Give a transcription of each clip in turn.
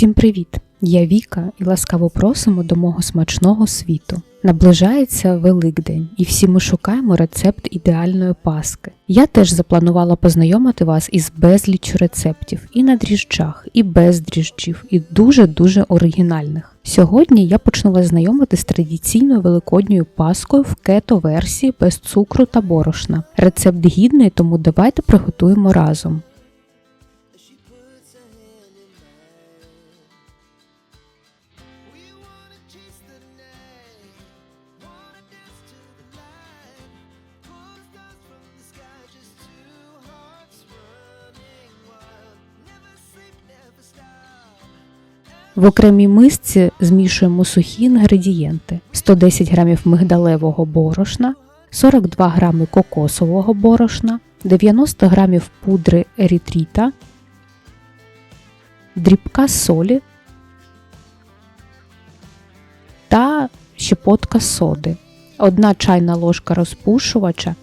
Усім привіт! Я Віка і ласкаво просимо до мого смачного світу. Наближається Великдень, і всі ми шукаємо рецепт ідеальної паски. Я теж запланувала познайомити вас із безліччю рецептів і на дріжджах, і без дріжджів, і дуже-дуже оригінальних. Сьогодні я почну вас знайомити з традиційною великодньою паскою в кето-версії без цукру та борошна. Рецепт гідний, тому давайте приготуємо разом. В окремій мисці змішуємо сухі інгредієнти: 110 г мигдалевого борошна, 42 г кокосового борошна, 90 г пудри ерітріта, дрібка солі та щепотка соди, 1 чайна ложка розпушувача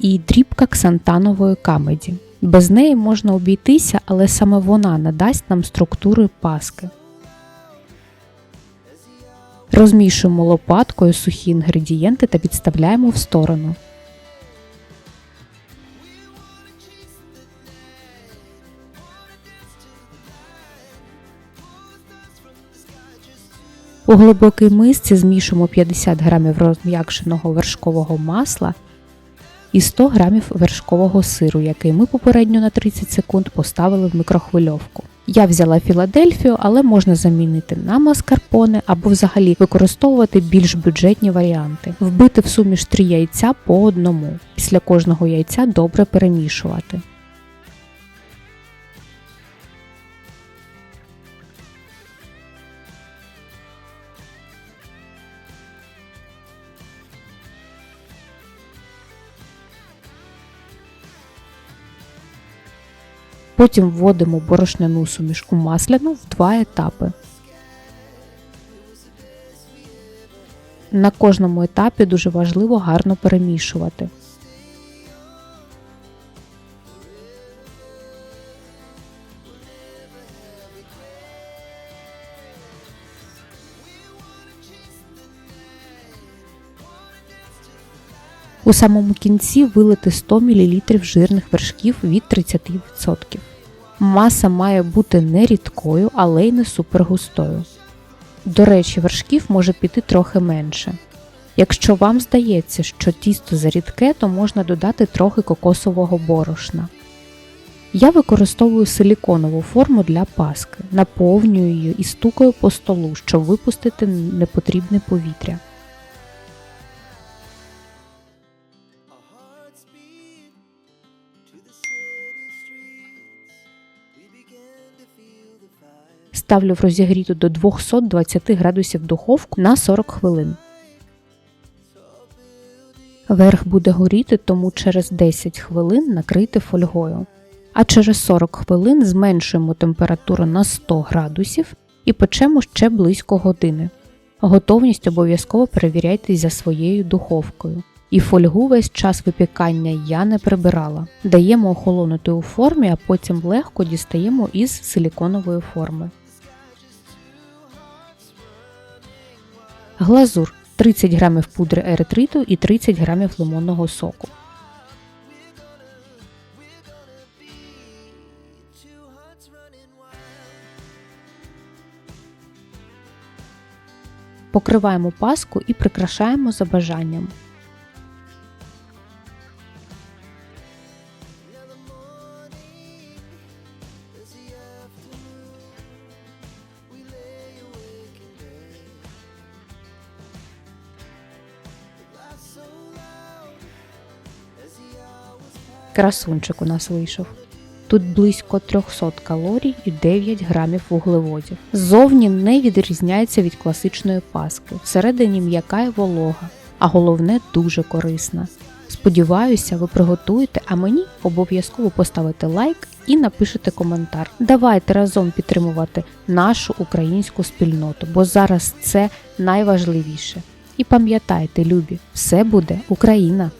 і дрібка ксантанової камеді. Без неї можна обійтися, але саме вона надасть нам структури паски. Розмішуємо лопаткою сухі інгредієнти та відставляємо в сторону. У глибокій мисці змішуємо 50 г розм'якшеного вершкового масла і 100 г вершкового сиру, який ми попередньо на 30 секунд поставили в мікрохвильовку. Я взяла Філадельфію, але можна замінити на маскарпоне або взагалі використовувати більш бюджетні варіанти. Вбити в суміш три яйця по одному. Після кожного яйця добре перемішувати. Потім вводимо борошняну сумішку масляну в два етапи. На кожному етапі дуже важливо гарно перемішувати. У самому кінці вилити 100 мл жирних вершків від 30%. Маса має бути не рідкою, але й не супергустою. До речі, вершків може піти трохи менше. Якщо вам здається, що тісто зарідке, то можна додати трохи кокосового борошна. Я використовую силіконову форму для паски, наповнюю її і стукаю по столу, щоб випустити непотрібне повітря. Ставлю в розігріту до 220 градусів духовку на 40 хвилин. Верх буде горіти, тому через 10 хвилин накрити фольгою. А через 40 хвилин зменшуємо температуру на 100 градусів і печемо ще близько години. Готовність обов'язково перевіряйте за своєю духовкою. І фольгу весь час випікання я не прибирала. Даємо охолонути у формі, а потім легко дістаємо із силіконової форми. Глазур 30 грамів пудри еритриту і 30 грамів лимонного соку. Покриваємо паску і прикрашаємо за бажанням. Красунчик у нас вийшов. Тут близько 300 калорій і 9 грамів вуглеводів. Ззовні не відрізняється від класичної паски, всередині м'яка і волога, а головне дуже корисна. Сподіваюся, ви приготуєте, а мені обов'язково поставите лайк і напишете коментар. Давайте разом підтримувати нашу українську спільноту, бо зараз це найважливіше. І пам'ятайте, любі, все буде Україна!